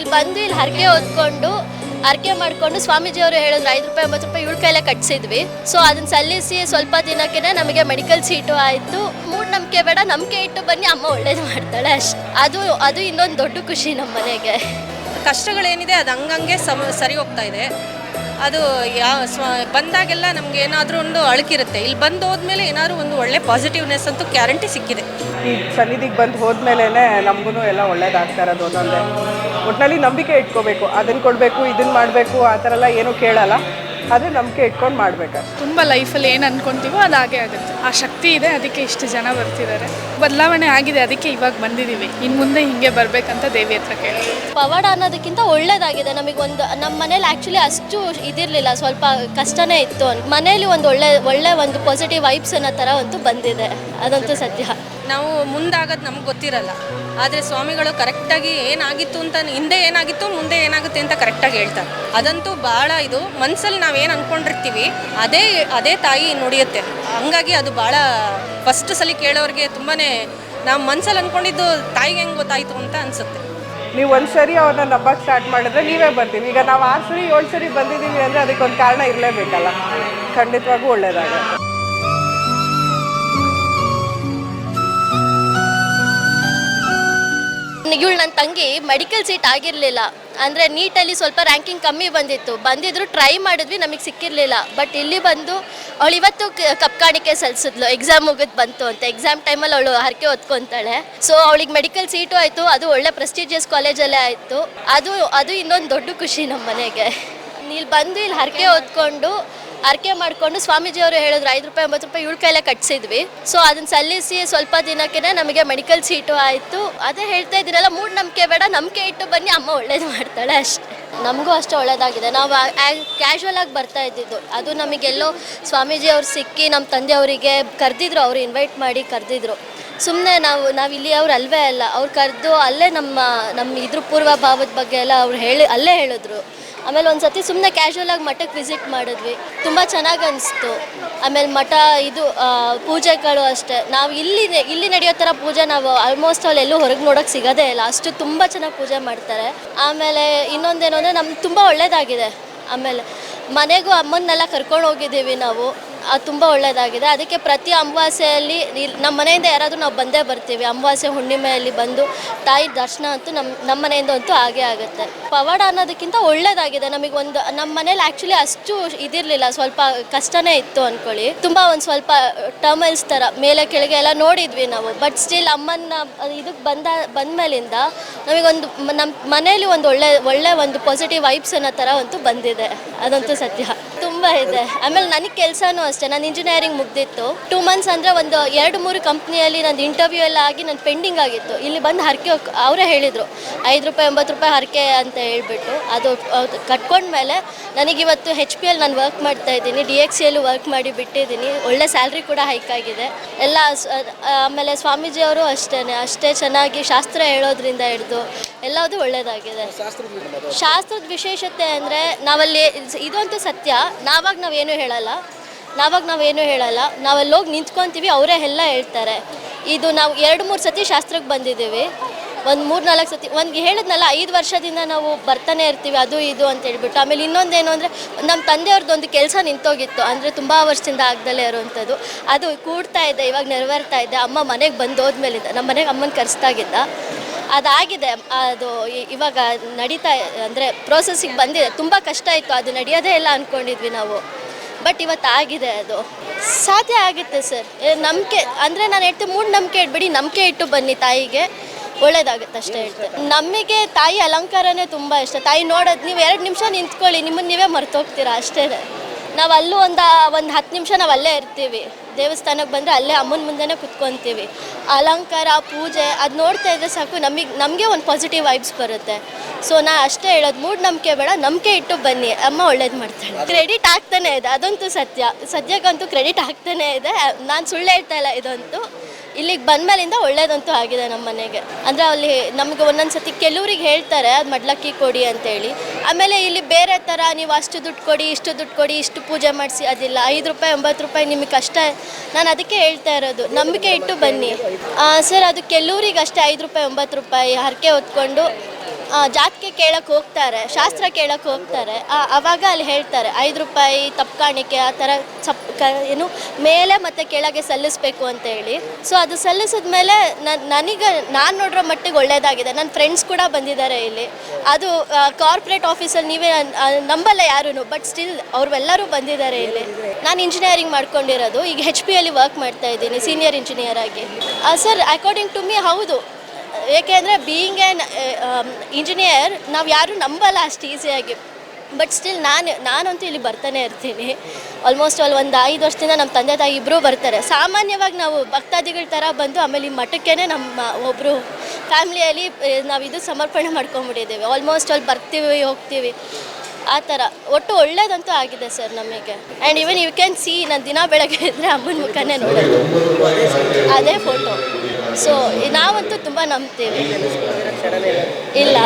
ಇಲ್ಲಿ ಬಂದು ಇಲ್ಲಿ ಹರಕೆ ಹೊತ್ಕೊಂಡು, ಹರಕೆ ಮಾಡಿಕೊಂಡು ಸ್ವಾಮೀಜಿಯವರು ಹೇಳಿದ್ರು, ಐದು ರೂಪಾಯಿ, ಒಂಬತ್ತು ರೂಪಾಯಿ ಇಳ್ ಕೈಲೇ ಕಟ್ಸಿದ್ವಿ. ಸೊ ಅದನ್ನ ಸಲ್ಲಿಸಿ ಸ್ವಲ್ಪ ದಿನಕ್ಕೆ ನಮಗೆ ಮೆಡಿಕಲ್ ಸೀಟು ಆಯಿತು. ಮೂಢನಂಬಿಕೆ ಬೇಡ, ನಂಬಿಕೆ ಇಟ್ಟು ಬನ್ನಿ, ಅಮ್ಮ ಒಳ್ಳೇದು ಮಾಡ್ತಾಳೆ ಅಷ್ಟು. ಅದು ಅದು ಇನ್ನೊಂದು ದೊಡ್ಡ ಖುಷಿ ನಮ್ಮ ಮನೆಗೆ ಕಷ್ಟಗಳೇನಿದೆ, ಅದು ಹಂಗಂಗೆ ಸಮ, ಸರಿ ಹೋಗ್ತಾ ಇದೆ. ಅದು ಯಾವ ಬಂದಾಗೆಲ್ಲ ನಮ್ಗೆ ಏನಾದರೂ ಒಂದು ಅಳಕಿರುತ್ತೆ. ಇಲ್ಲಿ ಬಂದು ಹೋದ್ಮೇಲೆ ಏನಾದರೂ ಒಂದು ಒಳ್ಳೆ ಪಾಸಿಟಿವ್ನೆಸ್ ಅಂತೂ ಗ್ಯಾರಂಟಿ ಸಿಕ್ಕಿದೆ. ಈ ಸನ್ನಿಧಿಗೆ ಬಂದು ಹೋದ್ಮೇಲೆ ನಮಗೂ ಎಲ್ಲ ಒಳ್ಳೇದಾಗ್ತಾ ಇರೋದು ಒಂದೊಂದೇ ಒಟ್ಟಿನಲ್ಲಿ ನಂಬಿಕೆ ಇಟ್ಕೋಬೇಕು. ಅದನ್ನು ಕೊಡಬೇಕು ಇದನ್ನು ಮಾಡಬೇಕು, ಆ ಥರ ಎಲ್ಲ ಏನೂ ಕೇಳಲ್ಲ. ಆದರೆ ನಂಬಿಕೆ ಇಟ್ಕೊಂಡು ಮಾಡ್ಬೇಕಷ್ಟೆ ತುಂಬ ಲೈಫಲ್ಲಿ ಏನು ಅನ್ಕೊಂತೀವೋ ಅದು ಹಾಗೆ ಆಗುತ್ತೆ. ಆ ಶಕ್ತಿ ಇದೆ ಅದಕ್ಕೆ ಇಷ್ಟು ಜನ ಬರ್ತಿದ್ದಾರೆ. ಬದಲಾವಣೆ ಆಗಿದೆ ಅದಕ್ಕೆ ಇವಾಗ ಬಂದಿದ್ದೀವಿ ಇನ್ನು ಮುಂದೆ ಹಿಂಗೆ ಬರಬೇಕಂತ ದೇವಿ ಹತ್ರ ಕೇಳಿ ಪವಾಡ ಅನ್ನೋದಕ್ಕಿಂತ ಒಳ್ಳೇದಾಗಿದೆ. ನಮಗೊಂದು ಒಂದು ನಮ್ಮ ಮನೇಲಿ ಆ್ಯಕ್ಚುಲಿ ಅಷ್ಟು ಇದಿರಲಿಲ್ಲ. ಸ್ವಲ್ಪ ಕಷ್ಟನೇ ಇತ್ತು ಮನೇಲಿ ಒಂದು ಒಳ್ಳೆ ಒಳ್ಳೆ ಒಂದು ಪಾಸಿಟಿವ್ ವೈಬ್ಸ್ ಅನ್ನೋ ಥರ ಅಂತೂ ಬಂದಿದೆ. ಅದಂತೂ ಸತ್ಯ. ನಾವು ಮುಂದಾಗೋದು ನಮ್ಗೆ ಗೊತ್ತಿರಲ್ಲ. ಆದರೆ ಸ್ವಾಮಿಗಳು ಕರೆಕ್ಟಾಗಿ ಏನಾಗಿತ್ತು ಅಂತ, ಹಿಂದೆ ಏನಾಗಿತ್ತು, ಮುಂದೆ ಏನಾಗುತ್ತೆ ಅಂತ ಕರೆಕ್ಟಾಗಿ ಹೇಳ್ತಾರೆ. ಅದಂತೂ ಭಾಳ ಇದು ಮನಸ್ಸಲ್ಲಿ ನಾವೇನು ಅಂದ್ಕೊಂಡಿರ್ತೀವಿ ಅದೇ ಅದೇ ತಾಯಿ ನುಡಿಯುತ್ತೆ. ಹಂಗಾಗಿ ಅದು ಭಾಳ ಫಸ್ಟ್ ಸಲ ಕೇಳೋರಿಗೆ ತುಂಬಾ ನಾವು ಮನಸ್ಸಲ್ಲಿ ಅಂದ್ಕೊಂಡಿದ್ದು ತಾಯಿಗೆ ಹೆಂಗೆ ಗೊತ್ತಾಯಿತು ಅಂತ ಅನಿಸುತ್ತೆ. ನೀವು ಒಂದು ಸರಿ ಅವ್ರನ್ನ ನಂಬಕ್ಕೆ ಸ್ಟಾರ್ಟ್ ಮಾಡಿದ್ರೆ ನೀವೇ ಬರ್ತೀವಿ ಈಗ ನಾವು ಆರು ಸರಿ, ಏಳು ಸರಿ ಬಂದಿದ್ದೀವಿ ಅಂದರೆ ಅದಕ್ಕೊಂದು ಕಾರಣ ಇರಲೇಬೇಕಲ್ಲ. ಖಂಡಿತವಾಗೂ ಒಳ್ಳೇದಾಗುತ್ತೆ. ಇವಳು ನನ್ನ ತಂಗಿ ಮೆಡಿಕಲ್ ಸೀಟ್ ಆಗಿರಲಿಲ್ಲ. ಅಂದರೆ ನೀಟಲ್ಲಿ ಸ್ವಲ್ಪ ರ್ಯಾಂಕಿಂಗ್ ಕಮ್ಮಿ ಬಂದಿತ್ತು. ಬಂದಿದ್ರು ಟ್ರೈ ಮಾಡಿದ್ವಿ, ನಮಗೆ ಸಿಕ್ಕಿರಲಿಲ್ಲ. ಬಟ್ ಇಲ್ಲಿ ಬಂದು ಅವಳು ಇವತ್ತು ಕಪ್ ಕಾಣಿಕೆ ಸಲ್ಲಿಸಿದ್ಲು ಎಕ್ಸಾಮ್ ಮುಗಿದು ಬಂತು ಅಂತ. ಎಕ್ಸಾಮ್ ಟೈಮಲ್ಲಿ ಅವಳು ಹರಕೆ ಹೊತ್ಕೊಂತಾಳೆ. ಸೊ ಅವಳಿಗೆ ಮೆಡಿಕಲ್ ಸೀಟು ಆಯಿತು. ಅದು ಒಳ್ಳೆ ಪ್ರೆಸ್ಟೀಜಿಯಸ್ ಕಾಲೇಜಲ್ಲೇ ಆಯಿತು. ಅದು ಅದು ಇನ್ನೊಂದು ದೊಡ್ಡ ಖುಷಿ ನಮ್ಮ ಮನೆಗೆ. ಇಲ್ಲಿ ಬಂದು ಇಲ್ಲಿ ಹರಕೆ ಹೊತ್ಕೊಂಡು ಹರಕೆ ಮಾಡಿಕೊಂಡು ಸ್ವಾಮೀಜಿಯವರು ಹೇಳಿದ್ರು, ಐದು ರೂಪಾಯಿ, ಒಂಬತ್ತು ರೂಪಾಯಿ ಕೈಲೇ ಕಟ್ಸಿದ್ವಿ. ಸೊ ಅದನ್ನ ಸಲ್ಲಿಸಿ ಸ್ವಲ್ಪ ದಿನಕ್ಕೆ ನಮಗೆ ಮೆಡಿಕಲ್ ಸೀಟು ಆಯಿತು. ಅದೇ ಹೇಳ್ತಾ ಇದ್ದೀರಲ್ಲ ಮೂಢನಂಬಿಕೆ ಬೇಡ, ನಂಬಿಕೆ ಇಟ್ಟು ಬನ್ನಿ, ಅಮ್ಮ ಒಳ್ಳೇದು ಮಾಡ್ತಾಳೆ ಅಷ್ಟೇ. ನಮಗೂ ಅಷ್ಟೇ ಒಳ್ಳೇದಾಗಿದೆ. ನಾವು ಕ್ಯಾಶುವಲ್ ಆಗಿ ಬರ್ತಾ ಇದ್ದಿದ್ದು. ಅದು ನಮಗೆಲ್ಲೋ ಸ್ವಾಮೀಜಿ ಅವ್ರು ಸಿಕ್ಕಿ ನಮ್ಮ ತಂದೆ ಅವರಿಗೆ ಕರೆದಿದ್ರು, ಅವ್ರು ಇನ್ವೈಟ್ ಮಾಡಿ ಕರೆದಿದ್ರು. ಸುಮ್ಮನೆ ನಾವು ನಾವು ಇಲ್ಲಿ ಅವ್ರು ಅಲ್ವೇ ಅಲ್ಲ. ಅವ್ರು ಕರೆದು ಅಲ್ಲೇ ನಮ್ಮ ನಮ್ಮ ಇದ್ರ ಪೂರ್ವ ಭಾವದ ಬಗ್ಗೆ ಎಲ್ಲ ಅವ್ರು ಹೇಳಿ, ಅಲ್ಲೇ ಹೇಳಿದ್ರು. ಆಮೇಲೆ ಒಂದು ಸತಿ ಸುಮ್ಮನೆ ಕ್ಯಾಶುವಲ್ ಆಗಿ ಮಠಕ್ಕೆ ವಿಸಿಟ್ ಮಾಡಿದ್ವಿ. ತುಂಬ ಚೆನ್ನಾಗಿ ಅನಿಸ್ತು. ಆಮೇಲೆ ಮಠ ಇದು ಪೂಜೆಗಳು ಅಷ್ಟೇ. ನಾವು ಇಲ್ಲಿ ಇಲ್ಲಿ ನಡೆಯೋ ಥರ ಪೂಜೆ ನಾವು ಆಲ್ಮೋಸ್ಟ್ ಅಲ್ಲಿ ಎಲ್ಲೂ ಹೊರಗೆ ನೋಡೋಕೆ ಸಿಗೋದೇ ಇಲ್ಲ. ಅಷ್ಟು ತುಂಬ ಚೆನ್ನಾಗಿ ಪೂಜೆ ಮಾಡ್ತಾರೆ. ಆಮೇಲೆ ಇನ್ನೊಂದೇನು ಅಂದರೆ ನಮ್ಗೆ ತುಂಬ ಒಳ್ಳೆಯದಾಗಿದೆ ಆಮೇಲೆ ಮನೆಗೂ ಅಮ್ಮನ್ನೆಲ್ಲ ಕರ್ಕೊಂಡು ಹೋಗಿದ್ದೀವಿ ನಾವು. ಅದು ತುಂಬ ಒಳ್ಳೆಯದಾಗಿದೆ ಅದಕ್ಕೆ ಪ್ರತಿ ಅಮಾವಾಸ್ಯೆಯಲ್ಲಿ ನಮ್ಮ ಮನೆಯಿಂದ ಯಾರಾದರೂ ನಾವು ಬಂದೇ ಬರ್ತೀವಿ. ಅಮಾವಾಸ್ಯೆ ಹುಣ್ಣಿಮೆಯಲ್ಲಿ ಬಂದು ತಾಯಿ ದರ್ಶನ ಅಂತೂ ನಮ್ಮ ನಮ್ಮ ಮನೆಯಿಂದ ಅಂತೂ ಆಗೇ ಆಗುತ್ತೆ. ಪವಾಡ ಅನ್ನೋದಕ್ಕಿಂತ ಒಳ್ಳೆಯದಾಗಿದೆ ನಮಗೆ ಒಂದು ನಮ್ಮ ಮನೇಲಿ ಆ್ಯಕ್ಚುಲಿ ಅಷ್ಟು ಇದಿರಲಿಲ್ಲ. ಸ್ವಲ್ಪ ಕಷ್ಟನೇ ಇತ್ತು ಅಂದ್ಕೊಳ್ಳಿ ತುಂಬ ಒಂದು ಸ್ವಲ್ಪ ಟರ್ಮಲ್ಸ್ ಥರ ಮೇಲೆ ಕೆಳಗೆ ಎಲ್ಲ ನೋಡಿದ್ವಿ ನಾವು. ಬಟ್ ಸ್ಟಿಲ್ ಅಮ್ಮನ ಇದಕ್ಕೆ ಬಂದ, ಬಂದಮೇಲಿಂದ ನಮಗೊಂದು ನಮ್ಮ ಮನೇಲಿ ಒಂದು ಒಳ್ಳೆ ಒಳ್ಳೆ ಒಂದು ಪಾಸಿಟಿವ್ ವೈಬ್ಸ್ ಅನ್ನೋ ಥರ ಅಂತೂ ಬಂದಿದೆ. ಅದಂತೂ ಸತ್ಯ. ತುಂಬ ಇದೆ. ಆಮೇಲೆ ನನಗೆ ಕೆಲಸನೂ ಅಷ್ಟೇ, ನಾನು ಇಂಜಿನಿಯರಿಂಗ್ ಮುಗ್ದಿತ್ತು. ಟೂ ಮಂತ್ಸ್ ಅಂದರೆ ಒಂದು ಎರಡು ಮೂರು ಕಂಪ್ನಿಯಲ್ಲಿ ನಂದು ಇಂಟರ್ವ್ಯೂ ಎಲ್ಲ ಆಗಿ ನಾನು ಪೆಂಡಿಂಗ್ ಆಗಿತ್ತು. ಇಲ್ಲಿ ಬಂದು ಹರಕೆ ಅವರೇ ಹೇಳಿದರು, ಐದು ರೂಪಾಯಿ, ಒಂಬತ್ತು ರೂಪಾಯಿ ಹರಕೆ ಅಂತ ಹೇಳಿಬಿಟ್ಟು. ಅದು ಕಟ್ಕೊಂಡ್ಮೇಲೆ ನನಗಿವತ್ತು ಹೆಚ್ ಪಿ ಎಲ್ ನಾನು ವರ್ಕ್ ಮಾಡ್ತಾ ಇದ್ದೀನಿ ಡಿ ಎಕ್ಸ್ ಸಿಯಲ್ಲೂ ವರ್ಕ್ ಮಾಡಿ ಬಿಟ್ಟಿದ್ದೀನಿ. ಒಳ್ಳೆ ಸ್ಯಾಲ್ರಿ ಕೂಡ ಹೈಕ್ ಆಗಿದೆ. ಎಲ್ಲ ಆಮೇಲೆ ಸ್ವಾಮೀಜಿಯವರು ಅಷ್ಟೇ ಅಷ್ಟೇ ಚೆನ್ನಾಗಿ ಶಾಸ್ತ್ರ ಹೇಳೋದ್ರಿಂದ ಹಿಡಿದು ಎಲ್ಲದೂ ಒಳ್ಳೆಯದಾಗಿದೆ ಶಾಸ್ತ್ರದ ವಿಶೇಷತೆ ಅಂದರೆ ನಾವಲ್ಲಿ ಇದಂತೂ ಸತ್ಯ, ನಾವಾಗ ನಾವೇನು ಹೇಳಲ್ಲ. ನಾವಾಗ ನಾವೇನು ಹೇಳಲ್ಲ. ನಾವಲ್ಲಿ ಹೋಗಿ ನಿಂತ್ಕೊತೀವಿ, ಅವರೇ ಎಲ್ಲ ಹೇಳ್ತಾರೆ. ಇದು ನಾವು ಎರಡು ಮೂರು ಸತಿ ಶಾಸ್ತ್ರಕ್ಕೆ ಬಂದಿದ್ದೀವಿ. ಒಂದು ಮೂರು ನಾಲ್ಕು ಸತಿ, ಒಂದು ಹೇಳಿದ್ನಲ್ಲ, ಐದು ವರ್ಷದಿಂದ ನಾವು ಬರ್ತಾನೆ ಇರ್ತೀವಿ, ಅದು ಇದು ಅಂತ ಹೇಳ್ಬಿಟ್ಟು. ಆಮೇಲೆ ಇನ್ನೊಂದೇನು ಅಂದರೆ ನಮ್ಮ ತಂದೆಯವ್ರದ್ದು ಒಂದು ಕೆಲಸ ನಿಂತೋಗಿತ್ತು. ಅಂದರೆ ತುಂಬ ವರ್ಷದಿಂದ ಆಗ್ದಲೇ ಇರುವಂಥದ್ದು ಅದು ಕೂಡ್ತಾ ಇದೆ, ಇವಾಗ ನೆರವೇರ್ತಾ ಇದೆ. ಅಮ್ಮ ಮನೆಗೆ ಬಂದು ಹೋದ್ಮೇಲಿಂದ ನಮ್ಮ ಮನೆಗೆ ಅಮ್ಮನ ಕರೆಸ್ದಾಗಿದ್ದ ಅದಾಗಿದೆ. ಅದು ಇವಾಗ ನಡೀತಾ, ಅಂದರೆ ಪ್ರೋಸೆಸ್ಸಿಗೆ ಬಂದಿದೆ. ತುಂಬ ಕಷ್ಟ ಇತ್ತು, ಅದು ನಡೆಯೋದೇ ಇಲ್ಲ ಅಂದ್ಕೊಂಡಿದ್ವಿ ನಾವು. ಬಟ್ ಇವತ್ತು ಆಗಿದೆ ಅದು. ಸಾಧ್ಯ ಆಗುತ್ತೆ ಸರ್. ನಂಬಿಕೆ ಅಂದರೆ ನಾನು ಹೇಳ್ತೀನಿ ಮೂಢ ನಂಬಿಕೆ ಇಟ್ಬಿಡಿ ನಂಬಿಕೆ ಇಟ್ಟು ಬನ್ನಿ ತಾಯಿಗೆ. ಒಳ್ಳೇದಾಗುತ್ತೆ ಅಷ್ಟೇ ಹೇಳ್ತೇನೆ ನಮಗೆ ತಾಯಿ ಅಲಂಕಾರನೇ ತುಂಬ ಇಷ್ಟ. ತಾಯಿ ನೋಡೋದು ನೀವು ಎರಡು ನಿಮಿಷ ನಿಂತ್ಕೊಳ್ಳಿ ನಿಮ್ಮನ್ನು ನೀವೇ ಮರ್ತೋಗ್ತೀರಾ ಅಷ್ಟೇ ನಾವು ಅಲ್ಲೂ ಒಂದು ಒಂದು ಹತ್ತು ನಿಮಿಷ ನಾವು ಅಲ್ಲೇ ಇರ್ತೀವಿ. ದೇವಸ್ಥಾನಕ್ಕೆ ಬಂದರೆ ಅಲ್ಲೇ ಅಮ್ಮನ ಮುಂದೆನೇ ಕುತ್ಕೊತೀವಿ. ಅಲಂಕಾರ, ಪೂಜೆ ಅದು ನೋಡ್ತಾ ಇದ್ರೆ ಸಾಕು ನಮಗೆ ನಮಗೆ ಒಂದು ಪಾಸಿಟಿವ್ ವೈಬ್ಸ್ ಬರುತ್ತೆ. ಸೊ ನಾ ಅಷ್ಟೇ ಹೇಳೋದು ಮೂಡ್ ನಂಬಿಕೆ ಬೇಡ, ನಂಬಿಕೆ ಇಟ್ಟು ಬನ್ನಿ. ಅಮ್ಮ ಒಳ್ಳೇದು ಮಾಡ್ತಾಳೆ. ಕ್ರೆಡಿಟ್ ಆಗ್ತಾನೆ ಇದೆ, ಅದಂತೂ ಸತ್ಯ. ಸದ್ಯಕ್ಕಂತೂ ಕ್ರೆಡಿಟ್ ಆಗ್ತಾನೆ ಇದೆ. ನಾನು ಸುಳ್ಳು ಹೇಳ್ತಾ ಇಲ್ಲ, ಇದಂತೂ. ಇಲ್ಲಿಗೆ ಬಂದ್ಮೇಲಿಂದ ಒಳ್ಳೇದಂತೂ ಆಗಿದೆ ನಮ್ಮ ಮನೆಗೆ. ಅಂದರೆ ಅಲ್ಲಿ ನಮಗೆ ಒಂದೊಂದು ಸತಿ ಕೆಲವ್ರಿಗೆ ಹೇಳ್ತಾರೆ, ಅದು ಮಡ್ಲಕ್ಕಿ ಕೊಡಿ ಅಂತೇಳಿ. ಆಮೇಲೆ ಇಲ್ಲಿ ಬೇರೆ ಥರ ನೀವು ಅಷ್ಟು ದುಡ್ಡು ಕೊಡಿ, ಇಷ್ಟು ದುಡ್ಡು ಕೊಡಿ, ಇಷ್ಟು ಪೂಜೆ ಮಾಡಿಸಿ, ಅದಿಲ್ಲ. ಐದು ರೂಪಾಯಿ, ಒಂಬತ್ತು ರೂಪಾಯಿ ನಿಮಗೆ ಕಷ್ಟ. ನಾನು ಅದಕ್ಕೆ ಹೇಳ್ತಾ ಇರೋದು, ನಂಬಿಕೆ ಇಟ್ಟು ಬನ್ನಿ. ಸರ್, ಅದು ಕೆಲವ್ರಿಗೆ ಅಷ್ಟೇ ಐದು ರೂಪಾಯಿ, ಒಂಬತ್ತು ರೂಪಾಯಿ ಹರಕೆ ಹೊತ್ಕೊಂಡು ಜಾತಕ ಕೇಳಕ್ಕೆ ಹೋಗ್ತಾರೆ, ಶಾಸ್ತ್ರ ಕೇಳಕ್ಕೆ ಹೋಗ್ತಾರೆ ಅವಾಗ ಅಲ್ಲಿ ಹೇಳ್ತಾರೆ, ಐದು ರೂಪಾಯಿ ತಪ್ಕಾಣಿಕೆ ಆ ಥರ ಸಪ್ ಏನು ಮೇಲೆ ಮತ್ತೆ ಕೆಳಗೆ ಸಲ್ಲಿಸಬೇಕು ಅಂತ ಹೇಳಿ. ಸೊ ಅದು ಸಲ್ಲಿಸಿದ ಮೇಲೆ ನನಗೆ, ನಾನು ನೋಡಿರೋ ಮಟ್ಟಿಗೆ ಒಳ್ಳೆಯದಾಗಿದೆ ನನ್ನ ಫ್ರೆಂಡ್ಸ್ ಕೂಡ ಬಂದಿದ್ದಾರೆ ಇಲ್ಲಿ. ಅದು ಕಾರ್ಪೊರೇಟ್ ಆಫೀಸಲ್ಲಿ ನೀವೇ ನಂಬಲ್ಲ ಯಾರೂ ಬಟ್ ಸ್ಟಿಲ್ ಅವ್ರೆಲ್ಲರೂ ಬಂದಿದ್ದಾರೆ ಇಲ್ಲಿ. ನಾನು ಇಂಜಿನಿಯರಿಂಗ್ ಮಾಡ್ಕೊಂಡಿರೋದು. ಈಗ ಹೆಚ್ ಪಿ ಅಲ್ಲಿ ವರ್ಕ್ ಮಾಡ್ತಾ ಇದ್ದೀನಿ ಸೀನಿಯರ್ ಇಂಜಿನಿಯರ್ ಆಗಿ. ಸರ್ ಅಕಾರ್ಡಿಂಗ್ ಟು ಮೀ ಹೌದು. ಏಕೆಂದರೆ ಬೀಯಿಂಗ್ ಆ್ಯನ್ ಇಂಜಿನಿಯರ್ ನಾವು ಯಾರೂ ನಂಬಲ್ಲ ಅಷ್ಟು ಈಸಿಯಾಗಿ ಬಟ್ ಸ್ಟಿಲ್ ನಾನು, ನಾನಂತೂ ಇಲ್ಲಿ ಬರ್ತಾನೆ ಇರ್ತೀನಿ. ಆಲ್ಮೋಸ್ಟ್ ಅಲ್ಲಿ ಒಂದು ಐದು ವರ್ಷದಿಂದ ನಮ್ಮ ತಂದೆ ತಾಯಿ ಇಬ್ಬರೂ ಬರ್ತಾರೆ. ಸಾಮಾನ್ಯವಾಗಿ ನಾವು ಭಕ್ತಾದಿಗಳ ಥರ ಬಂದು ಆಮೇಲೆ ಈ ಮಠಕ್ಕೇ ನಮ್ಮ ಒಬ್ಬರು ಫ್ಯಾಮಿಲಿಯಲ್ಲಿ ನಾವು ಇದು ಸಮರ್ಪಣೆ ಮಾಡ್ಕೊಂಬಿಟ್ಟಿದ್ದೀವಿ ಆಲ್ಮೋಸ್ಟ್ ಅಲ್ಲಿ ಬರ್ತೀವಿ, ಹೋಗ್ತೀವಿ. ಆ ಥರ ಒಟ್ಟು ಒಳ್ಳೇದಂತೂ ಆಗಿದೆ ಸರ್ ನಮಗೆ. And even you can see ನಾನು ದಿನ ಬೆಳಗ್ಗೆ ಇದ್ದರೆ ಅಮ್ಮನ ಮುಖನೇ ನೋಡೋದು. ಅದೇ ಫೋಟೋ ಸೊ ನಾವಂತೂ ತುಂಬ ನಂಬ್ತೀವಿ. ಇಲ್ಲ.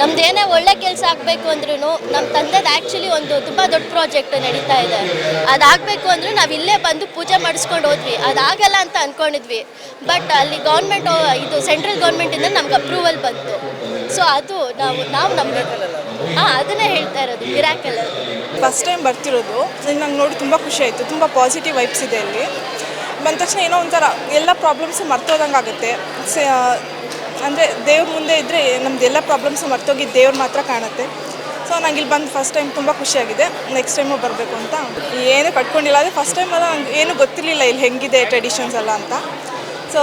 ನಮ್ದು ಏನೇ ಒಳ್ಳೆ ಕೆಲಸ ಆಗಬೇಕು ಅಂದ್ರೂ ನಮ್ಮ ತಂದೆದು ಆ್ಯಕ್ಚುಲಿ ಒಂದು ತುಂಬ ದೊಡ್ಡ ಪ್ರಾಜೆಕ್ಟ್ ನಡೀತಾ ಇದೆ. ಅದಾಗಬೇಕು ಅಂದರೂ ನಾವು ಇಲ್ಲೇ ಬಂದು ಪೂಜೆ ಮಾಡಿಸ್ಕೊಂಡು ಹೋದ್ವಿ. ಅದಾಗಲ್ಲ ಅಂತ ಅಂದ್ಕೊಂಡಿದ್ವಿ ಬಟ್ ಅಲ್ಲಿ ಗೌರ್ಮೆಂಟ್ ಇದು ಸೆಂಟ್ರಲ್ ಗೌರ್ಮೆಂಟಿಂದ ನಮ್ಗೆ ಅಪ್ರೂವಲ್ ಬಂತು. ಸೊ ಅದು ನಾವು ನಾವು ನಂಬಬೇಕು ಹಾಂ, ಅದನ್ನೇ ಹೇಳ್ತಾ ಇರೋದು ಮಿರಾಕಲ್ ಫಸ್ಟ್ ಟೈಮ್ ಬರ್ತಿರೋದು. ನಂಗೆ ನೋಡಿ ತುಂಬ ಖುಷಿ ಆಯಿತು. ತುಂಬ ಪಾಸಿಟಿವ್ ವೈಬ್ಸ್ ಇದೆ ಇಲ್ಲಿ ಬಂದ ತಕ್ಷಣ ಏನೋ ಒಂಥರ ಎಲ್ಲ ಪ್ರಾಬ್ಲಮ್ಸು ಮರ್ತೋದಂಗೆ ಆಗುತ್ತೆ. ಅಂದರೆ ದೇವ್ರ ಮುಂದೆ ಇದ್ದರೆ ನಮ್ದು ಎಲ್ಲ ಪ್ರಾಬ್ಲಮ್ಸು ಮರ್ತೋಗಿ ದೇವ್ರು ಮಾತ್ರ ಕಾಣುತ್ತೆ. ಸೊ ನಂಗೆ ಇಲ್ಲಿ ಬಂದು ಫಸ್ಟ್ ಟೈಮ್ ತುಂಬ ಖುಷಿಯಾಗಿದೆ. ನೆಕ್ಸ್ಟ್ ಟೈಮು ಬರಬೇಕು ಅಂತ. ಏನು ಕಟ್ಕೊಂಡಿಲ್ಲ. ಅದೇ ಫಸ್ಟ್ ಟೈಮ್ ಅಲ್ಲ, ನಂಗೆ ಏನು ಗೊತ್ತಿರಲಿಲ್ಲ ಇಲ್ಲಿ ಹೆಂಗಿದೆ ಟ್ರೆಡಿಷನ್ಸ್ ಎಲ್ಲ ಅಂತ. ಸೊ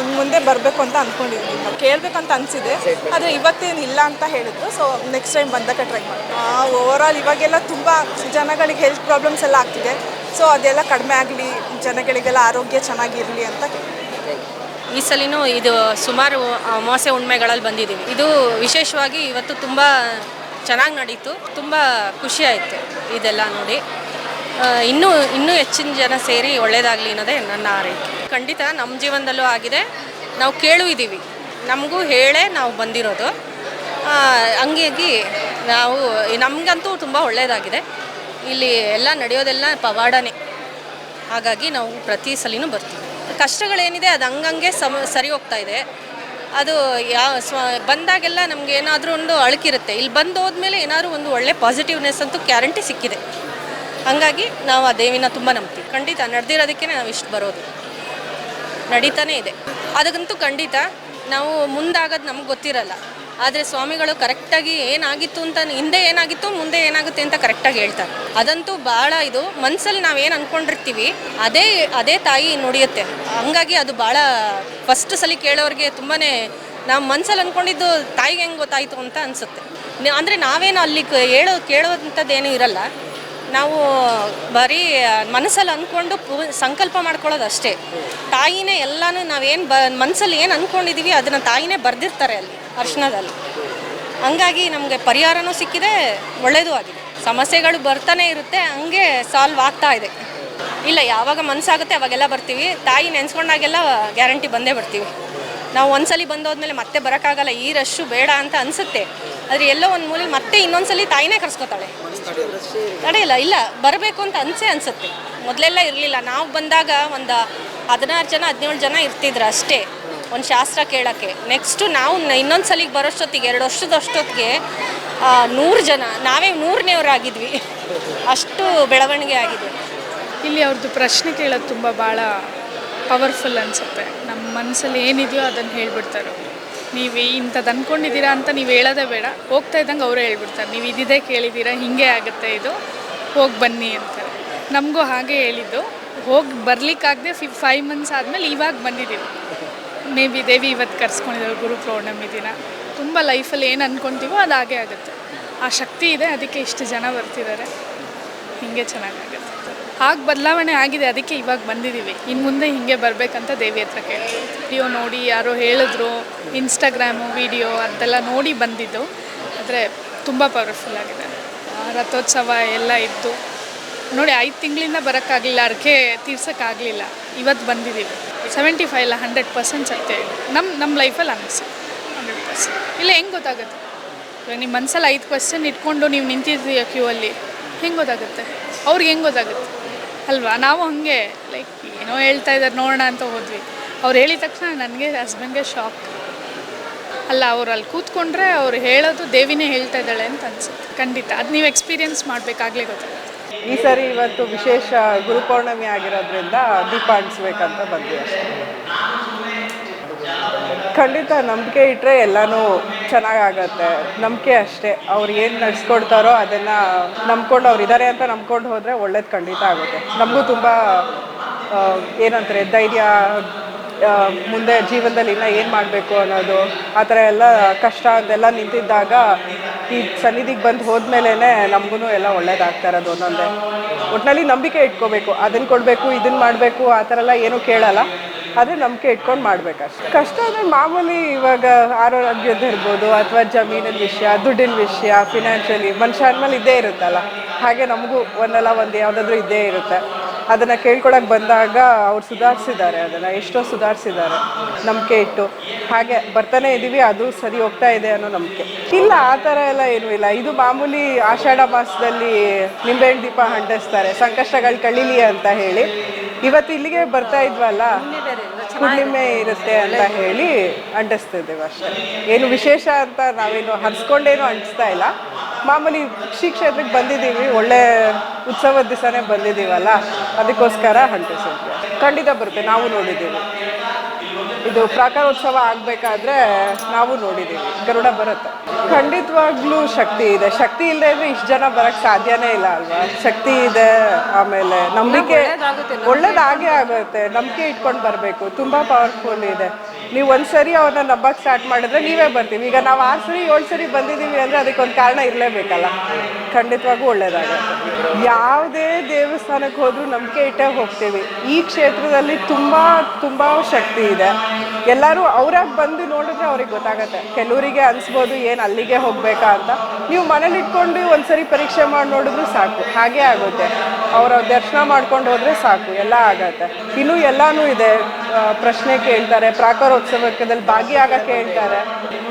ಇನ್ನು ಮುಂದೆ ಬರಬೇಕು ಅಂತ ಅಂದ್ಕೊಂಡಿದ್ದೀನಿ ಕೇಳಬೇಕಂತ ಅನಿಸಿದೆ. ಆದರೆ ಇವತ್ತೇನು ಇಲ್ಲ ಅಂತ ಹೇಳಿದ್ರು. ಸೊ ನೆಕ್ಸ್ಟ್ ಟೈಮ್ ಬಂದಾಗ ಟ್ರೈ ಮಾಡಿ. ಓವರಾಲ್ ಇವಾಗೆಲ್ಲ ತುಂಬ ಜನಗಳಿಗೆ ಹೆಲ್ತ್ ಪ್ರಾಬ್ಲಮ್ಸ್ ಎಲ್ಲ ಆಗ್ತಿದೆ. ಸೊ ಅದೆಲ್ಲ ಕಡಿಮೆ ಆಗಲಿ ಜನಗಳಿಗೆಲ್ಲ ಆರೋಗ್ಯ ಚೆನ್ನಾಗಿರಲಿ ಅಂತ ಈ ಸಲಿನೂ ಇದು ಸುಮಾರು ಅಮಾವಾಸ್ಯೆ ಉಣ್ಮೆಗಳಲ್ಲಿ ಬಂದಿದ್ದೀವಿ. ಇದು ವಿಶೇಷವಾಗಿ ಇವತ್ತು ತುಂಬ ಚೆನ್ನಾಗಿ ನಡೀತು. ತುಂಬ ಖುಷಿ ಆಯಿತು ಇದೆಲ್ಲ ನೋಡಿ. ಇನ್ನೂ ಇನ್ನೂ ಹೆಚ್ಚಿನ ಜನ ಸೇರಿ ಒಳ್ಳೆಯದಾಗಲಿ ಅನ್ನೋದೇ ನನ್ನ ಆರೈಕೆ. ಖಂಡಿತ ನಮ್ಮ ಜೀವನದಲ್ಲೂ ಆಗಿದೆ. ನಾವು ಕೇಳು ಇದ್ದೀವಿ. ನಮಗೂ ಹೇಳೇ ನಾವು ಬಂದಿರೋದು. ಹಂಗಾಗಿ ನಾವು, ನಮಗಂತೂ ತುಂಬ ಒಳ್ಳೆಯದಾಗಿದೆ ಇಲ್ಲಿ ಎಲ್ಲ ನಡೆಯೋದೆಲ್ಲ ಪವಾಡನೇ. ಹಾಗಾಗಿ ನಾವು ಪ್ರತಿ ಸಲಿನೂ ಬರ್ತೀವಿ. ಕಷ್ಟಗಳೇನಿದೆ ಅದು ಹಂಗಂಗೆ ಸಮ ಸರಿ ಹೋಗ್ತಾ ಇದೆ. ಅದು ಯಾವ ಸ್ವ ಬಂದಾಗೆಲ್ಲ ನಮಗೆ ಏನಾದರೂ ಒಂದು ಅಳಕಿರುತ್ತೆ. ಇಲ್ಲಿ ಬಂದು ಹೋದ್ಮೇಲೆ ಏನಾದರೂ ಒಂದು ಒಳ್ಳೆ ಪಾಸಿಟಿವ್ನೆಸ್ ಅಂತೂ ಗ್ಯಾರಂಟಿ ಸಿಕ್ಕಿದೆ. ಹಾಗಾಗಿ ನಾವು ಆ ದೇವಿನ ತುಂಬ ನಂಬ್ತೀವಿ. ಖಂಡಿತ ನಡೆದಿರೋದಕ್ಕೆ ನಾವು ಇಷ್ಟು ಬರೋದು. ನಡೀತಾನೇ ಇದೆ. ಅದಕ್ಕಂತೂ ಖಂಡಿತ ನಾವು ಮುಂದಾಗೋದು ನಮ್ಗೆ ಗೊತ್ತಿರಲ್ಲ. ಆದರೆ ಸ್ವಾಮಿಗಳು ಕರೆಕ್ಟಾಗಿ ಏನಾಗಿತ್ತು ಅಂತ ಹಿಂದೆ ಏನಾಗಿತ್ತು ಮುಂದೆ ಏನಾಗುತ್ತೆ ಅಂತ ಕರೆಕ್ಟಾಗಿ ಹೇಳ್ತಾರೆ. ಅದಂತೂ ಭಾಳ ಇದು ಮನಸ್ಸಲ್ಲಿ ನಾವೇನು ಅಂದ್ಕೊಂಡಿರ್ತೀವಿ ಅದೇ ಅದೇ ತಾಯಿ ನುಡಿಯುತ್ತೆ. ಹಂಗಾಗಿ ಅದು ಭಾಳ ಫಸ್ಟ್ ಸಲ ಕೇಳೋರಿಗೆ ತುಂಬಾ ನಾವು ಮನಸ್ಸಲ್ಲಿ ಅಂದ್ಕೊಂಡಿದ್ದು ತಾಯಿಗೆ ಹೆಂಗೆ ಗೊತ್ತಾಯಿತು ಅಂತ ಅನಿಸುತ್ತೆ. ಅಂದರೆ ನಾವೇನು ಅಲ್ಲಿ ಹೇಳೋ, ಕೇಳೋವಂಥದ್ದೇನೂ ಇರಲ್ಲ. ನಾವು ಬರೀ ಮನಸ್ಸಲ್ಲಿ ಅಂದ್ಕೊಂಡು ಪೂ, ಸಂಕಲ್ಪ ಮಾಡ್ಕೊಳ್ಳೋದು ಅಷ್ಟೇ. ತಾಯಿನೇ ಎಲ್ಲನೂ ನಾವೇನು ಬ ಮನಸ್ಸಲ್ಲಿ ಏನು ಅಂದ್ಕೊಂಡಿದ್ದೀವಿ ಅದನ್ನು ತಾಯಿನೇ ಬರೆದಿರ್ತಾರೆ ಅಲ್ಲಿ. ಅರ್ಶನದಲ್ಲಿ. ಹಂಗಾಗಿ ನಮಗೆ ಪರಿಹಾರನೂ ಸಿಕ್ಕಿದೆ ಒಳ್ಳೆಯದೂ ಆಗಿದೆ. ಸಮಸ್ಯೆಗಳು ಬರ್ತಾನೆ ಇರುತ್ತೆ, ಹಂಗೆ ಸಾಲ್ವ್ ಆಗ್ತಾ ಇದೆ. ಇಲ್ಲ, ಯಾವಾಗ ಮನಸ್ಸಾಗುತ್ತೆ ಅವಾಗೆಲ್ಲ ಬರ್ತೀವಿ. ತಾಯಿ ನೆನೆಸ್ಕೊಂಡಾಗೆಲ್ಲ ಗ್ಯಾರಂಟಿ ಬಂದೇ ಬರ್ತೀವಿ. ನಾವು ಒಂದ್ಸಲಿ ಬಂದೋದ್ಮೇಲೆ ಮತ್ತೆ ಬರೋಕ್ಕಾಗಲ್ಲ, ಈ ರಶ್ಶು ಬೇಡ ಅಂತ ಅನಿಸುತ್ತೆ. ಆದರೆ ಎಲ್ಲೋ ಒಂದು ಮೂಲೆ ಮತ್ತೆ ಇನ್ನೊಂದ್ಸಲಿ ತಾಯಿನೇ ಕರ್ಸ್ಕೊತಾಳೆ. ತಡೆಯಿಲ್ಲ, ಇಲ್ಲ, ಬರಬೇಕು ಅಂತ ಅನಿಸೇ ಅನಿಸುತ್ತೆ. ಮೊದಲೆಲ್ಲ ಇರಲಿಲ್ಲ. ನಾವು ಬಂದಾಗ ಒಂದು ಹದಿನಾರು ಜನ, ಹದಿನೇಳು ಜನ ಇರ್ತಿದ್ರು ಅಷ್ಟೇ. ಒಂದು ಶಾಸ್ತ್ರ ಕೇಳೋಕ್ಕೆ. ನೆಕ್ಸ್ಟು ನಾವು ಇನ್ನೊಂದು ಸಲಿಗೆ ಬರೋಷ್ಟೊತ್ತಿಗೆ, ಎರಡು ವರ್ಷದಷ್ಟೊತ್ತಿಗೆ ನೂರು ಜನ, ನಾವೇ ನೂರನೇವರಾಗಿದ್ವಿ. ಅಷ್ಟು ಬೆಳವಣಿಗೆ ಆಗಿದೆ. ಇಲ್ಲಿ ಅವ್ರದ್ದು ಪ್ರಶ್ನೆ ಕೇಳೋದು ತುಂಬ ಭಾಳ ಪವರ್ಫುಲ್ ಅನಿಸುತ್ತೆ. ನಮ್ಮ ಮನಸ್ಸಲ್ಲಿ ಏನಿದೆಯೋ ಅದನ್ನು ಹೇಳ್ಬಿಡ್ತಾರೆ. ನೀವು ಇಂಥದ್ದು ಅಂದ್ಕೊಂಡಿದ್ದೀರಾ ಅಂತ ನೀವು ಹೇಳೋದೇ ಬೇಡ. ಹೋಗ್ತಾ ಇದ್ದಂಗೆ ಅವರೇ ಹೇಳ್ಬಿಡ್ತಾರೆ. ನೀವು ಇದಿದೆ ಕೇಳಿದ್ದೀರಾ, ಹಿಂಗೆ ಆಗುತ್ತೆ ಇದು. ಹೋಗಿ ಬನ್ನಿ ಅಂತಾರೆ. ನಮಗೂ ಹಾಗೆ ಹೇಳಿದ್ದು. ಹೋಗಿ ಬರ್ಲಿಕ್ಕಾಗದೆ ಫಿ ಫೈವ್ ಮಂತ್ಸ್ ಆದಮೇಲೆ ಇವಾಗ ಬಂದಿದ್ದೀವಿ. ಮೇ ಬಿ ದೇವಿ ಇವತ್ತು ಕರ್ಸ್ಕೊಂಡಿದ್ದಾರೆ ಗುರು ಪೌರ್ಣಮಿ ದಿನ. ತುಂಬ ಲೈಫಲ್ಲಿ ಏನು ಅಂದ್ಕೊತೀವೋ ಅದು ಹಾಗೆ ಆಗುತ್ತೆ. ಆ ಶಕ್ತಿ ಇದೆ, ಅದಕ್ಕೆ ಇಷ್ಟು ಜನ ಬರ್ತಿದ್ದಾರೆ. ಹೀಗೆ ಚೆನ್ನಾಗಾಗುತ್ತೆ. ಆಗ ಬದಲಾವಣೆ ಆಗಿದೆ, ಅದಕ್ಕೆ ಇವಾಗ ಬಂದಿದ್ದೀವಿ. ಇನ್ನು ಮುಂದೆ ಹೀಗೆ ಬರಬೇಕಂತ ದೇವಿ ಹತ್ರ ಕೇಳ್ತೀವಿ. ನೋಡಿ, ಯಾರೋ ಹೇಳಿದ್ರು ಇನ್ಸ್ಟಾಗ್ರಾಮು ವಿಡಿಯೋ ಅದೆಲ್ಲ ನೋಡಿ ಬಂದಿದ್ದು. ಆದರೆ ತುಂಬ ಪವರ್ಫುಲ್ ಆಗಿದೆ. ರಥೋತ್ಸವ ಎಲ್ಲ ಇದ್ದು. ನೋಡಿ, ಐದು ತಿಂಗಳಿಂದ ಬರೋಕ್ಕಾಗಲಿಲ್ಲ ಅರ್ಕೆ ತೀರ್ಸೋಕ್ಕಾಗಲಿಲ್ಲ. ಇವತ್ತು ಬಂದಿದ್ದೀವಿ. ಸೆವೆಂಟಿ ಫೈವ್ ಇಲ್ಲ ಹಂಡ್ರೆಡ್ ಪರ್ಸೆಂಟ್ ಸತ್ಯ ನಮ್ಮ ನಮ್ಮ ಲೈಫಲ್ಲಿ ಅನ್ನಿಸ್ತು ಹಂಡ್ರೆಡ್ ಪರ್ಸೆಂಟ್ ಇಲ್ಲ, ಹೆಂಗೆ ಗೊತ್ತಾಗುತ್ತೆ? ಇವಾಗ ನಿಮ್ಮ ಮನಸ್ಸಲ್ಲಿ ಐದು ಕ್ವಶನ್ ಇಟ್ಕೊಂಡು ನೀವು ನಿಂತಿದ್ದೀಯ ಕ್ಯೂ ಅಲ್ಲಿ? ಹೆಂಗೆ ಗೊತ್ತಾಗುತ್ತೆ? ಅವ್ರಿಗೆ ಹೆಂಗೆ ಗೊತ್ತಾಗುತ್ತೆ? ಅಲ್ವಾ? ನಾವು ಹಾಗೆ ಲೈಕ್ ಏನೋ ಹೇಳ್ತಾ ಇದ್ದಾರೆ ನೋಡೋಣ ಅಂತ ಹೋದ್ವಿ. ಅವ್ರು ಹೇಳಿದ ತಕ್ಷಣ ನನಗೆ ಹಸ್ಬೆಂಡ್ಗೆ ಶಾಕ್ ಅಲ್ಲ, ಅವ್ರು ಅಲ್ಲಿ ಕೂತ್ಕೊಂಡ್ರೆ ಅವ್ರು ಹೇಳೋದು ದೇವಿನೇ ಹೇಳ್ತಾ ಇದ್ದಾಳೆ ಅಂತ ಅನ್ಸುತ್ತೆ. ಖಂಡಿತ. ಅದು ನೀವು ಎಕ್ಸ್ಪೀರಿಯನ್ಸ್ ಮಾಡಬೇಕಾಗಲೇ ಗೊತ್ತಾಗುತ್ತೆ. ಈ ಸರಿ ಇವತ್ತು ವಿಶೇಷ ಗುರುಪೌರ್ಣಮಿ ಆಗಿರೋದ್ರಿಂದ ದೀಪ ಅಂಟಿಸ್ಬೇಕಂತ ಬಂದ್ವಿ ಅಷ್ಟೇ. ಖಂಡಿತ ನಂಬಿಕೆ ಇಟ್ಟರೆ ಎಲ್ಲನೂ ಚೆನ್ನಾಗಾಗತ್ತೆ. ನಂಬಿಕೆ ಅಷ್ಟೇ. ಅವ್ರು ಏನು ನಡೆಸ್ಕೊಡ್ತಾರೋ ಅದನ್ನು ನಂಬ್ಕೊಂಡು ಅವ್ರು ಇದ್ದಾರೆ ಅಂತ ನಂಬ್ಕೊಂಡು ಹೋದರೆ ಒಳ್ಳೇದು ಖಂಡಿತ ಆಗುತ್ತೆ. ನಮಗೂ ತುಂಬ ಏನಂತಾರೆ, ಧೈರ್ಯ ಮುಂದೆ ಜೀವನದಲ್ಲಿ ಇನ್ನೂ ಏನು ಮಾಡಬೇಕು ಅನ್ನೋದು, ಆ ಥರ ಎಲ್ಲ ಕಷ್ಟ ಅದೆಲ್ಲ ನಿಂತಿದ್ದಾಗ ಈ ಸನ್ನಿಧಿಗೆ ಬಂದು ಹೋದ್ಮೇಲೆ ನಮಗೂ ಎಲ್ಲ ಒಳ್ಳೇದಾಗ್ತಾ ಇರೋದು ಒಂದೊಂದೇ. ಒಟ್ಟಿನಲ್ಲಿ ನಂಬಿಕೆ ಇಟ್ಕೋಬೇಕು ಅದನ್ನು ಕೊಡಬೇಕು ಇದನ್ನು ಮಾಡಬೇಕು, ಆ ಥರ ಎಲ್ಲ ಏನೂ ಕೇಳಲ್ಲ. ಆದರೆ ನಂಬಿಕೆ ಇಟ್ಕೊಂಡು ಮಾಡ್ಬೇಕಷ್ಟೆ. ಕಷ್ಟ ಅಂದರೆ ಮಾಮೂಲಿ ಇವಾಗ ಆರೋಗ್ಯದ ಇರ್ಬೋದು, ಅಥವಾ ಜಮೀನಿನ ವಿಷಯ, ದುಡ್ಡಿನ ವಿಷಯ ಫಿನಾನ್ಷಿಯಲಿ ಮನುಷ್ಯ ಅಂದಮೇಲೆ ಇದ್ದೇ ಇರುತ್ತಲ್ಲ. ಹಾಗೆ ನಮಗೂ ಒಂದಲ್ಲ ಒಂದು ಯಾವುದಾದ್ರೂ ಇದ್ದೇ ಇರುತ್ತೆ. ಅದನ್ನು ಕೇಳ್ಕೊಳಕ್ಕೆ ಬಂದಾಗ ಅವ್ರು ಸುಧಾರಿಸಿದ್ದಾರೆ ಅದನ್ನು, ಎಷ್ಟೋ ಸುಧಾರಿಸಿದ್ದಾರೆ ನಂಬಿಕೆ ಇಟ್ಟು. ಹಾಗೆ ಬರ್ತಾನೆ ಇದ್ದೀವಿ ಅದು ಸರಿ ಹೋಗ್ತಾ ಇದೆ ಅನ್ನೋ ನಂಬಿಕೆ. ಇಲ್ಲ, ಆ ಥರ ಎಲ್ಲ ಏನೂ ಇಲ್ಲ. ಇದು ಮಾಮೂಲಿ ಆಷಾಢ ಮಾಸದಲ್ಲಿ ನಿಂಬೆಹಣ್ಣು ದೀಪ ಅಂಟಿಸ್ತಾರೆ. ಸಂಕಷ್ಟಗಳು ಕಳೀಲಿ ಅಂತ ಹೇಳಿ. ಇವತ್ತು ಇಲ್ಲಿಗೆ ಬರ್ತಾ ಇದ್ವಲ್ಲ? ಹುಣ್ಣಿಮೆ ಇರುತ್ತೆ ಅಂತ ಹೇಳಿ ಅಂಟಿಸ್ತಿದ್ದೇವೆ ಅಷ್ಟೇ. ಏನು ವಿಶೇಷ ಅಂತ ನಾವೇನು ಹರಿಸ್ಕೊಂಡೇನು ಅಂಟಿಸ್ತಾ ಇಲ್ಲ. ಮಾಮೂಲಿ ಶ್ರೀ ಕ್ಷೇತ್ರಕ್ಕೆ ಬಂದಿದ್ದೀವಿ. ಒಳ್ಳೆ ಉತ್ಸವದ ದಿವಸನೇ ಬಂದಿದ್ದೀವಲ್ಲ? ಅದಕ್ಕೋಸ್ಕರ ಅಂಟಿಸಿದ್ವಿ ಖಂಡಿತ ಬರುತ್ತೆ ನಾವು ನೋಡಿದ್ದೀವಿ. ಇದು ಪ್ರಾಕಾರೋತ್ಸವ ಆಗಬೇಕಾದ್ರೆ ನಾವು ನೋಡಿದ್ದೀವಿ. ಗರುಡ ಬರುತ್ತೆ. ಖಂಡಿತವಾಗ್ಲೂ ಶಕ್ತಿ ಇದೆ. ಶಕ್ತಿ ಇಲ್ಲದೆ ಇದ್ರೆ ಇಷ್ಟು ಜನ ಬರಕ್ಕೆ ಸಾಧ್ಯನೇ ಇಲ್ಲ ಅಲ್ವಾ? ಶಕ್ತಿ ಇದೆ ಆಮೇಲೆ ನಂಬಿಕೆ ಒಳ್ಳೇದಾಗೇ ಆಗುತ್ತೆ. ನಂಬಿಕೆ ಇಟ್ಕೊಂಡು ಬರಬೇಕು. ತುಂಬ ಪವರ್ಫುಲ್ ಇದೆ. ನೀವು ಒಂದ್ಸರಿ ಅವ್ರನ್ನ ನಂಬಕ್ಕೆ ಸ್ಟಾರ್ಟ್ ಮಾಡಿದ್ರೆ ನೀವೇ ಬರ್ತೀವಿ. ಈಗ ನಾವು ಆರು ಸರಿ, ಏಳು ಸರಿ ಬಂದಿದ್ದೀವಿ ಅಂದರೆ ಅದಕ್ಕೊಂದು ಕಾರಣ ಇರಲೇಬೇಕಲ್ಲ. ಖಂಡಿತವಾಗೂ ಒಳ್ಳೇದಾಗ ಯಾವುದೇ ದೇವಸ್ಥಾನಕ್ಕೆ ಹೋದರೂ ನಂಬಿಕೆ ಇಟ್ಟೇ ಹೋಗ್ತೀವಿ. ಈ ಕ್ಷೇತ್ರದಲ್ಲಿ ತುಂಬ ತುಂಬ ಶಕ್ತಿ ಇದೆ. ಎಲ್ಲರೂ ಅವ್ರಾಗ ಬಂದು ನೋಡಿದ್ರೆ ಅವ್ರಿಗೆ ಗೊತ್ತಾಗತ್ತೆ. ಕೆಲವರಿಗೆ ಅನಿಸ್ಬೋದು, ಏನು ಅಲ್ಲಿಗೆ ಹೋಗಬೇಕಾ ಅಂತ. ನೀವು ಮನೇಲಿ ಇಟ್ಕೊಂಡು ಒಂದ್ಸರಿ ಪರೀಕ್ಷೆ ಮಾಡಿ ನೋಡಿದ್ರು ಸಾಕು. ಹಾಗೆ ಆಗುತ್ತೆ. ಅವರ ದರ್ಶನ ಮಾಡ್ಕೊಂಡು ಹೋದ್ರೆ ಸಾಕು. ಎಲ್ಲ ಆಗತ್ತೆ. ಇನ್ನೂ ಎಲ್ಲಾನು ಇದೆ. ಪ್ರಶ್ನೆ ಕೇಳ್ತಾರೆ ಪ್ರಾಕಾರೋತ್ಸವದಲ್ಲಿ ಭಾಗಿಯಾಗಕ್ಕೆ ಹೇಳ್ತಾರೆ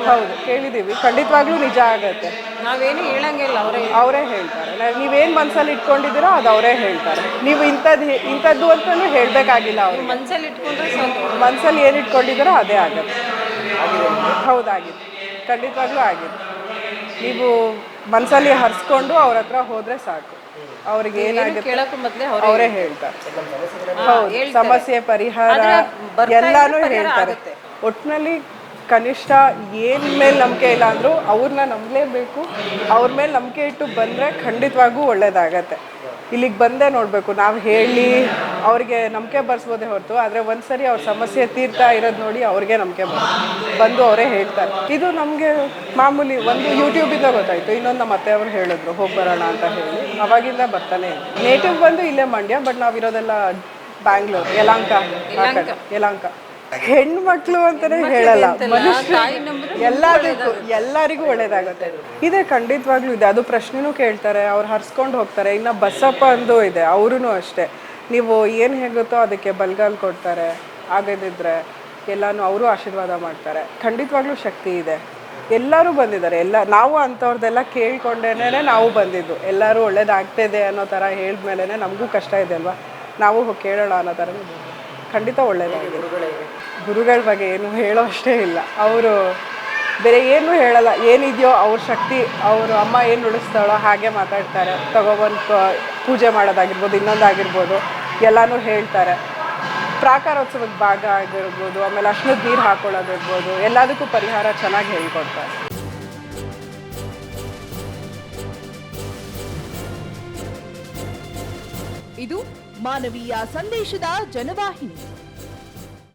ಹೌದು ಕೇಳಿದ್ದೀವಿ. ಖಂಡಿತವಾಗ್ಲೂ ನಿಜ ಆಗತ್ತೆ. ನಾವೇನು ಹೇಳಂಗಿಲ್ಲ ಅವರೇ ಅವರೇ ಹೇಳ್ತಾರೆ. ನೀವೇನು ಮನ್ಸಲ್ಲಿ ಇಟ್ಕೊಂಡಿದ್ದೀರೋ ಅದು ಅವರೇ ಹೇಳ್ತಾರೆ. ನೀವು ಇಂಥದ್ದು ಇಂಥದ್ದು ಅಂತಲೂ ಹೇಳಬೇಕಾಗಿಲ್ಲ ಅವ್ರು ಮನಸ್ಸಲ್ಲಿ ಇಟ್ಕೊಂಡ್ರೆ ಮನಸ್ಸಲ್ಲಿ ಮನ್ಸಲ್ಲಿ ಏನು ಇಟ್ಕೊಂಡಿದ್ದೀರೋ ಅದೇ ಆಗತ್ತೆ. ಹೌದಾಗಿದೆ. ಖಂಡಿತವಾಗ್ಲೂ ಆಗಿದೆ. ನೀವು ಮನ್ಸಲ್ಲಿ ಹರಿಸ್ಕೊಂಡು ಅವ್ರ ಹತ್ರ ಹೋದ್ರೆ ಸಾಕು. ಅವ್ರಿಗೆ ಮೊದಲೇ ಅವರೇ ಹೇಳ್ತಾರೆ. ಸಮಸ್ಯೆ ಪರಿಹಾರ ಎಲ್ಲಾನು ಹೇಳ್ತಾರೆ. ಒಟ್ಟಿನಲ್ಲಿ ಕನಿಷ್ಠ ಏನ್ ಮೇಲೆ ನಂಬಿಕೆ ಇಲ್ಲ ಅಂದ್ರೂ ಅವ್ರನ್ನ ನಂಬಲೇಬೇಕು. ಅವ್ರ ಮೇಲೆ ನಂಬಿಕೆ ಇಟ್ಟು ಬಂದ್ರೆ ಖಂಡಿತವಾಗೂ ಒಳ್ಳೇದಾಗತ್ತೆ. ಇಲ್ಲಿಗೆ ಬಂದೇ ನೋಡಬೇಕು. ನಾವು ಹೇಳಿ ಅವ್ರಿಗೆ ನಂಬಿಕೆ ಬರ್ಸ್ಬೋದೇ ಹೊರತು, ಆದರೆ ಒಂದು ಸರಿ ಅವ್ರ ಸಮಸ್ಯೆ ತೀರ್ತಾ ಇರೋದು ನೋಡಿ ಅವ್ರಿಗೆ ನಂಬಿಕೆ ಬಂದು ಅವರೇ ಹೇಳ್ತಾರೆ. ಇದು ನಮಗೆ ಮಾಮೂಲಿ ಒಂದು ಯೂಟ್ಯೂಬಿಂದ ಗೊತ್ತಾಯಿತು. ಇನ್ನೊಂದು ನಮ್ಮ ಅತ್ತೆಯವರು ಹೇಳಿದ್ರು, ಹೋಗಿ ಬರೋಣ ಅಂತ ಹೇಳಿ. ಅವಾಗಿಂದ ಬರ್ತಾನೆ ನೇಟಿವ್ ಬಂದು ಇಲ್ಲೇ ಮಂಡ್ಯ ಬಟ್ ನಾವಿರೋದೆಲ್ಲ ಬ್ಯಾಂಗ್ಳೂರ್ ಯಲಾಂಕ ಯಲಾಂಕ ಹೆಣ್ಮಕ್ಳು ಅಂತಾನೆ ಹೇಳಲ್ಲ. ಮನುಷ್ಯ ಎಲ್ಲದಕ್ಕೂ ಎಲ್ಲರಿಗೂ ಒಳ್ಳೇದಾಗುತ್ತೆ. ಇದೆ ಖಂಡಿತವಾಗ್ಲೂ ಇದೆ. ಅದು ಪ್ರಶ್ನೆನೂ ಕೇಳ್ತಾರೆ ಅವ್ರು ಹರ್ಸ್ಕೊಂಡು ಹೋಗ್ತಾರೆ. ಇನ್ನ ಬಸಪ್ಪ ಅಂದು ಇದೆ ಅವ್ರೂ ಅಷ್ಟೇ. ನೀವು ಏನು ಹೇಗುತ್ತೋ ಅದಕ್ಕೆ ಬಲ್ಗಾಲ್ ಕೊಡ್ತಾರೆ. ಆಗದಿದ್ರೆ ಎಲ್ಲಾನು ಅವರು ಆಶೀರ್ವಾದ ಮಾಡ್ತಾರೆ. ಖಂಡಿತವಾಗ್ಲೂ ಶಕ್ತಿ ಇದೆ. ಎಲ್ಲರೂ ಬಂದಿದ್ದಾರೆ. ಎಲ್ಲ ನಾವು ಅಂಥವ್ರದ್ದೆಲ್ಲ ಕೇಳ್ಕೊಂಡೇನೆ ನಾವು ಬಂದಿದ್ದು. ಎಲ್ಲರೂ ಒಳ್ಳೇದಾಗ್ತಿದೆ ಅನ್ನೋ ಥರ ಹೇಳಿದ್ಮೇಲೆ ನಮಗೂ ಕಷ್ಟ ಇದೆ ಅಲ್ವಾ? ನಾವು ಹೋಗಿ ಕೇಳೋಣ ಅನ್ನೋ ಥರ. ಖಂಡಿತ ಒಳ್ಳೇದಾಗಿದೆ. ಗುರುಗಳ ಬಗ್ಗೆ ಏನು ಹೇಳೋ ಅಷ್ಟೇ ಇಲ್ಲ. ಅವರು ಬೇರೆ ಏನು ಹೇಳಲ್ಲ. ಏನಿದೆಯೋ ಅವ್ರ ಶಕ್ತಿ, ಅವರು ಅಮ್ಮ ಏನು ನುಡಿಸ್ತಾಳೋ ಹಾಗೆ ಮಾತಾಡ್ತಾರೆ. ತಗೊಬಂದು ಪೂಜೆ ಮಾಡೋದಾಗಿರ್ಬೋದು, ಇನ್ನೊಂದಾಗಿರ್ಬೋದು, ಎಲ್ಲನೂ ಹೇಳ್ತಾರೆ. ಪ್ರಾಕಾರೋತ್ಸವದ ಭಾಗ ಆಗಿರ್ಬೋದು, ಆಮೇಲೆ ಅಶ್ನದ ನೀರು ಹಾಕೊಳ್ಳೋದಿರ್ಬೋದು, ಎಲ್ಲದಕ್ಕೂ ಪರಿಹಾರ ಚೆನ್ನಾಗಿ ಹೇಳ್ಕೊಡ್ತಾರೆ. ಇದು ಮಾನವೀಯ ಸಂದೇಶದ ಜನವಾಹಿನಿ.